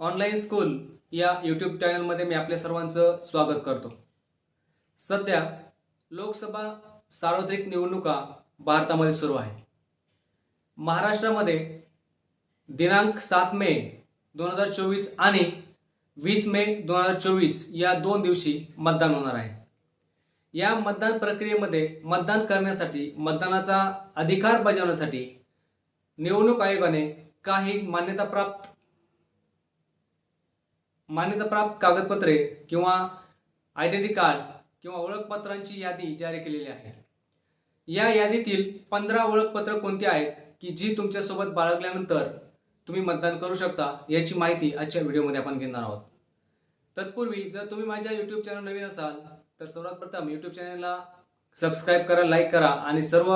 Online school या YouTube चॅनलमध्ये मी आपल्या सर्वांचं स्वागत करतो. सध्या लोकसभा सार्वत्रिक निवडणुका भारतामध्ये सुरू आहे महाराष्ट्रामध्ये दिनांक सात मे दोन हजार चोवीस आणि वीस मे दोन हजार चोवीस या दोन दिवशी मतदान होणार आहे. या मतदान प्रक्रियेमध्ये मतदान करण्यासाठी मतदानाचा अधिकार बजावण्यासाठी निवडणूक आयोगाने काही मान्यताप्राप्त मान्यताप्राप्त कागदपत्रे किंवा आयडेंटिटी कार्ड किंवा ओळखपत्रांची यादी जारी केलेली आहे. या यादीतील पंधरा ओळखपत्र कोणती आहेत की जी तुमच्यासोबत बाळगल्यानंतर तुम्ही मतदान करू शकता याची माहिती आजच्या व्हिडिओमध्ये आपण घेणार आहोत. तत्पूर्वी जर तुम्ही माझ्या यूट्यूब चॅनल नवीन असाल तर सर्वात प्रथम यूट्यूब चॅनलला सबस्क्राईब करा लाईक करा आणि सर्व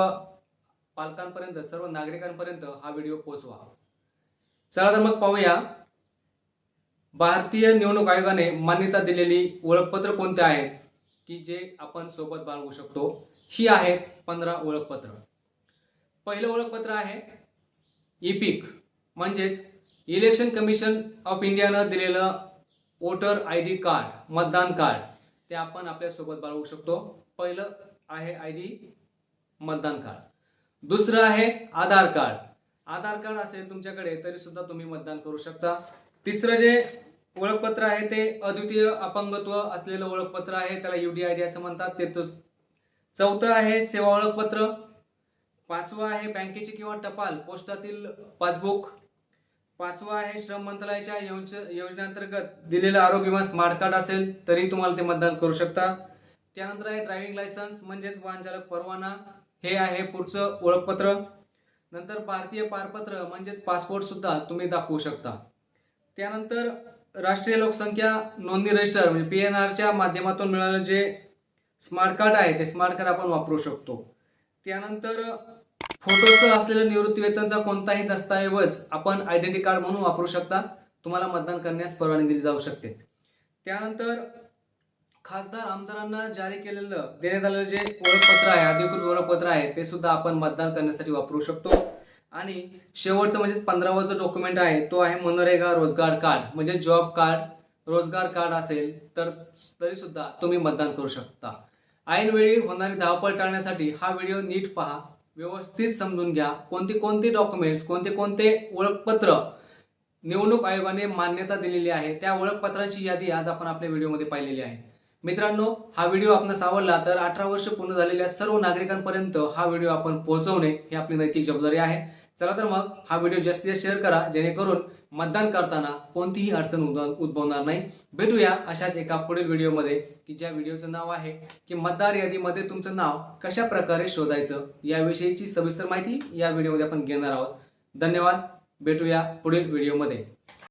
पालकांपर्यंत सर्व नागरिकांपर्यंत हा व्हिडिओ पोचवा चला तर मग पाहूया भारतीय निवडणूक आयोगाने मान्यता दिलेली ओळखपत्र कोणते आहेत? की जे आपण सोबत बाळगू शकतो. ही आहेत पंधरा ओळखपत्र. पहिलं ओळखपत्र आहे इपिक. म्हणजेच इलेक्शन कमिशन ऑफ इंडियानं दिलेलं वोटर आय डी कार्ड मतदान कार्ड. ते आपण आपल्यासोबत बाळगू शकतो. पहिलं आहे आय डी मतदान कार्ड. दुसरं आहे आधार कार्ड. आधार कार्ड असेल तुमच्याकडे तरी सुद्धा तुम्ही मतदान करू शकता. तिसरं जे ओळखपत्र आहे ते अद्वितीय अपंगत्व असलेलं ओळखपत्र आहे त्याला युडीआयडी आय डी असं म्हणतात. ते तो चौथं आहे सेवा ओळखपत्र. पाचवं आहे बँकेचे किंवा टपाल पोस्टातील पासबुक. पाचवं आहे श्रम मंत्रालयाच्या योज योजनेअंतर्गत दिलेलं आरोग्य विमा स्मार्ट कार्ड असेल तरी तुम्हाला ते मतदान करू शकता. त्यानंतर आहे ड्रायव्हिंग लायसन्स म्हणजेच वाहनचालक परवाना. हे आहे पुढचं ओळखपत्र. नंतर भारतीय पारपत्र म्हणजेच पासपोर्ट सुद्धा तुम्ही दाखवू शकता. त्यानंतर राष्ट्रीय लोकसंख्या नोंदणी रजिस्टर म्हणजे पी एन आरच्या माध्यमातून मिळालेलं जे स्मार्ट कार्ड आहे ते स्मार्ट कार्ड आपण वापरू शकतो. त्यानंतर फोटोसह असलेलं निवृत्तीवेतनचा कोणताही दस्तऐवज आपण आयडेंटिटी कार्ड म्हणून वापरू शकता. तुम्हाला मतदान करण्यास परवानगी दिली जाऊ शकते. त्यानंतर खासदार आमदारांना जारी केलेलं देण्यात आलेलं जे ओळखपत्र आहे अधिकृत ओळखपत्र आहे ते सुद्धा आपण मतदान करण्यासाठी वापरू शकतो. आणि शेवटचं म्हणजे पंधरावा जो डॉक्युमेंट आहे तो आहे मनरेगा रोजगार कार्ड. म्हणजे जॉब कार्ड रोजगार कार्ड असेल तर तरीसुद्धा तुम्ही मतदान करू शकता. ऐनवेळी होणारी धावपळ टाळण्यासाठी हा व्हिडिओ नीट पहा व्यवस्थित समजून घ्या. कोणते कोणते डॉक्युमेंट्स कोणते कोणते ओळखपत्र निवडणूक आयोगाने मान्यता दिलेली आहे त्या ओळखपत्रांची यादी आज आपण आपल्या व्हिडिओमध्ये पाहिलेली आहे. मित्रांनो हा व्हिडिओ आपणास आवडला तर अठरा वर्ष पूर्ण झालेल्या सर्व नागरिकांपर्यंत हा व्हिडिओ आपण पोहोचवणे ही आपली नैतिक जबाबदारी आहे. चला तर मग हा व्हिडिओ जास्तीत जास्त शेअर करा जेणेकरून मतदान करताना कोणतीही अडचण उद्भव- उद्भवणार नाही. भेटूया अशाच एका पुढील व्हिडिओमध्ये की ज्या व्हिडिओचं नाव आहे की मतदार यादीमध्ये तुमचं नाव कशा प्रकारे शोधायचं याविषयीची सविस्तर माहिती या व्हिडिओमध्ये आपण घेणार आहोत. धन्यवाद. भेटूया पुढील व्हिडिओमध्ये.